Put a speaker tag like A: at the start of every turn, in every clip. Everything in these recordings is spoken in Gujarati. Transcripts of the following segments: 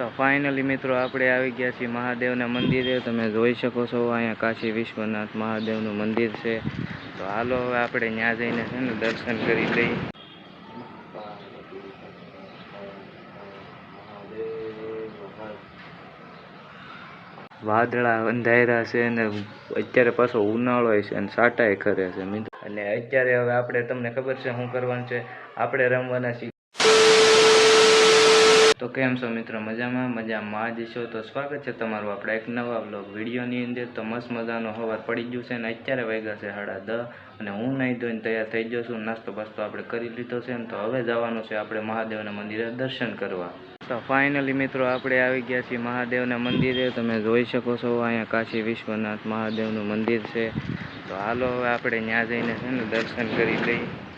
A: તો ફાઇનલી મિત્રો આપણે આવી ગયા છીએ મહાદેવના મંદિરે. તમે જોઈ શકો છો અહીંયા કાશી વિશ્વનાથ મહાદેવનું મંદિર છે. તો હાલો હવે આપણે ત્યાં જઈને છે ને દર્શન કરી લઈએ. વાદળા અંધાયરા છે અને અત્યારે પાછો ઉનાળો છે અને સાટાય ખરે છે અને અત્યારે હવે આપણે તમને ખબર છે શું કરવાનું છે? આપણે રમવાના તો કેમ છો મિત્રો? મજામાં? મજામાં. જ છો તો સ્વાગત છે તમારું આપણા એક નવા બ્લોગ વિડીયોની અંદર. તો મસ્ત મજાનો હવાર પડી ગયું છે અને અત્યારે વાગ્યા છે સાડા દસ અને હું નહીં ધોઈને તૈયાર થઈ ગયો છું. નાસ્તો બાસ્તો આપણે કરી લીધો છે ને તો હવે જવાનું છે આપણે મહાદેવના મંદિરે દર્શન કરવા. તો ફાઇનલી મિત્રો આપણે આવી ગયા છીએ મહાદેવના મંદિરે. તમે જોઈ શકો છો અહીંયા કાશી વિશ્વનાથ મહાદેવનું મંદિર છે. તો હાલો હવે આપણે ત્યાં જઈને છે ને દર્શન કરી લઈએ.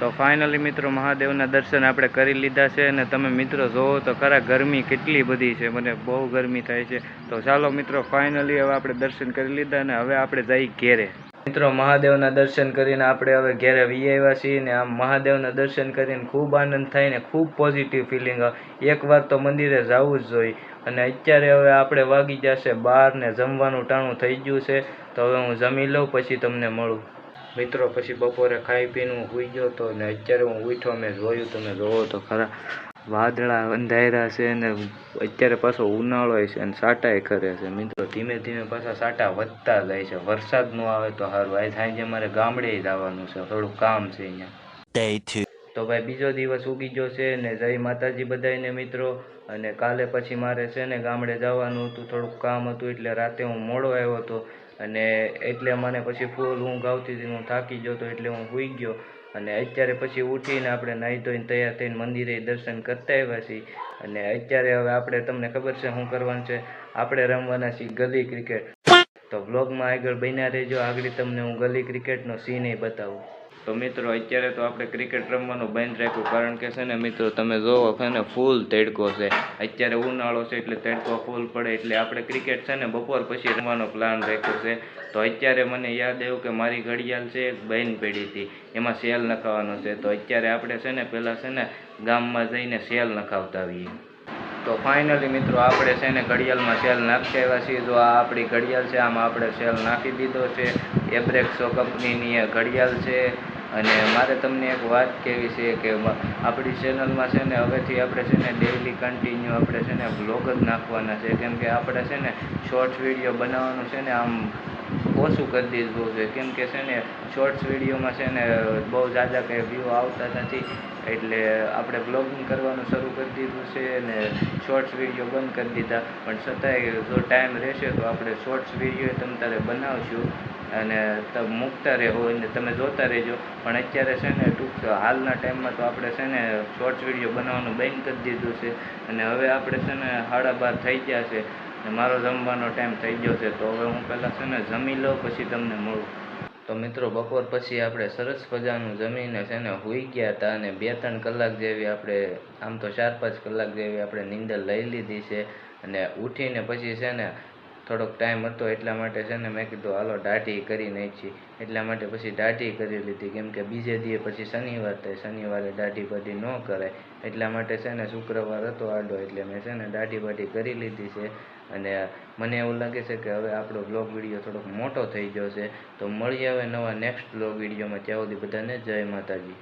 A: તો ફાઇનલી મિત્રો મહાદેવના દર્શન આપણે કરી લીધા છે અને તમે મિત્રો જોવો તો ખરા ગરમી કેટલી બધી છે, મને બહુ ગરમી થાય છે. તો ચાલો મિત્રો ફાઇનલી હવે આપણે દર્શન કરી લીધા અને હવે આપણે જઈ ઘેરે. મિત્રો, મહાદેવના દર્શન કરીને આપણે હવે ઘેરે વી આવ્યા છીએ ને આમ મહાદેવના દર્શન કરીને ખૂબ આનંદ થાય ને ખૂબ પોઝિટિવ ફિલિંગ એકવાર તો મંદિરે જવું જ જોઈએ. અને અત્યારે હવે આપણે વાગી જશે બાર ને જમવાનું ટાણું થઈ ગયું છે. તો હવે હું જમી લઉં, પછી તમને મળું. મિત્રો પછી બપોરે ખાઈ પીને હું ગયો તો ને અત્યારે હું ઉઠ્યો મેં જોયું તમે જોવો તો ખરા. વાદળા અંધાર્યા છે ને અત્યારે પાછો ઉનાળો છે અને સાટાય કરે છે. મિત્રો ધીમે ધીમે પાછા સાટા વધતા જાય છે. વરસાદ નો આવે તો સારું. આજ સાંજે મારે ગામડે જવાનું છે. થોડું કામ છે અહીંયા. તો ભાઈ બીજો દિવસ ઉગી ગયો છે ને જય માતાજી બધાયને મિત્રો. અને કાલે પછી મારે છે ને ગામડે જવાનું હતું થોડુંક કામ હતું એટલે રાતે હું મોડો આવ્યો હતો અને એટલે મને પછી ફૂલ ઊંઘ આવતી હતી હું થાકી ગયો હતો એટલે હું સૂઈ ગયો. અને અત્યારે પછી ઉઠીને આપણે નાહી ધોઈને તૈયાર થઈને મંદિરે દર્શન કરતા આવ્યા છીએ. અને અત્યારે હવે આપણે તમને ખબર છે શું કરવાનું છે? આપણે રમવાના છીએ ગલી ક્રિકેટ. તો વ્લોગમાં આગળ બન્યા રહેજો. આગળ તમને હું ગલી ક્રિકેટનો સીન બતાવું. તો મિત્રો, અત્યારે તો આપણે ક્રિકેટ રમવાનું બંધ રાખ્યું કારણ કે છે ને મિત્રો, તમે જોવો છે ને ફૂલ તડકો છે. અત્યારે ઉનાળો છે એટલે તડકો ફૂલ પડે એટલે આપણે ક્રિકેટ છે ને બપોર પછી રમવાનો પ્લાન રાખ્યો છે. તો અત્યારે મને યાદ આવ્યું કે મારી ઘડિયાળ છે એક બહેન પડી હતી, એમાં સેલ નખાવાનો છે. તો અત્યારે આપણે છે ને પહેલાં છે ને, ગામમાં જઈને સેલ નખાવતા આવીએ તો ફાઇનલી મિત્રો, આપણે છે ને, ઘડિયાળમાં સેલ નાખી આવ્યા છીએ. જો આ આપણી ઘડિયાળ છે, આમાં આપણે સેલ નાખી દીધો છે. એબ્રેક્સો કંપનીની ઘડિયાળ છે. અને મારે તમને એક વાત કહેવી છે કે આપણી ચેનલમાં છે ને હવેથી આપણે છે ને ડેઈલી કન્ટિન્યુ આપણે છે ને બ્લોગ જ નાખવાના છે. કેમ કે આપણે છે ને શોર્ટ્સ વીડિયો બનાવવાનું છે ને આમ ઓછું કરી દીધું છે. કેમ કે છે ને શોર્ટ્સ વિડીયોમાં છે ને, બહુ ઝાઝા કંઈ વ્યૂ આવતા નથી. એટલે આપણે બ્લોગિંગ કરવાનું શરૂ કરી દીધું છે અને શોર્ટ્સ વીડિયો બંધ કરી દીધા. પણ છતાંય જો ટાઈમ રહેશે તો આપણે શોર્ટ્સ વીડિયો તમ તારે બનાવશું અને તમે મૂકતા રહેવો અને તમે જોતા રહેજો. પણ અત્યારે છે ને, ટૂંક હાલના ટાઈમમાં તો આપણે છે ને શોર્ટ્સ વીડિયો બનાવવાનું બંધ કરી દીધું છે. અને હવે આપણે છે ને સાડા બાર થઈ ગયા છે. મારો જમવાનો ટાઈમ થઈ ગયો છે, તો હવે હું પહેલાં છે ને જમી લઉં, પછી તમને મળું. તો મિત્રો, બપોર પછી આપણે સરસ મજાનું જમીને છે ને હોઈ ગયા હતા અને બે ત્રણ કલાક જેવી આપણે, આમ તો ચાર પાંચ કલાક જેવી આપણે નીંદર લઈ લીધી છે અને ઉઠીને પછી છે ને થોડોક ટાઈમ હતો એટલા માટે છે ને મેં કીધું, હાલો, દાઢી કરી નાખી. એટલા માટે પછી દાઢી કરી લીધી. કેમ કે બીજે દીએ પછી શનિવાર થાય, શનિવારે દાઢી બાઢી ન કરાય. એટલા માટે છે ને શુક્રવાર હતો આડો, એટલે મેં છે ને દાઢી બાઢી કરી લીધી છે. અને મને એવું લાગે છે કે હવે આપણો બ્લોગ વીડિયો થોડોક મોટો થઈ ગયો છે. તો મળીએ હવે નવા નેક્સ્ટ બ્લોગ વિડીયોમાં ત્યાં સુધી બધાને જય માતાજી.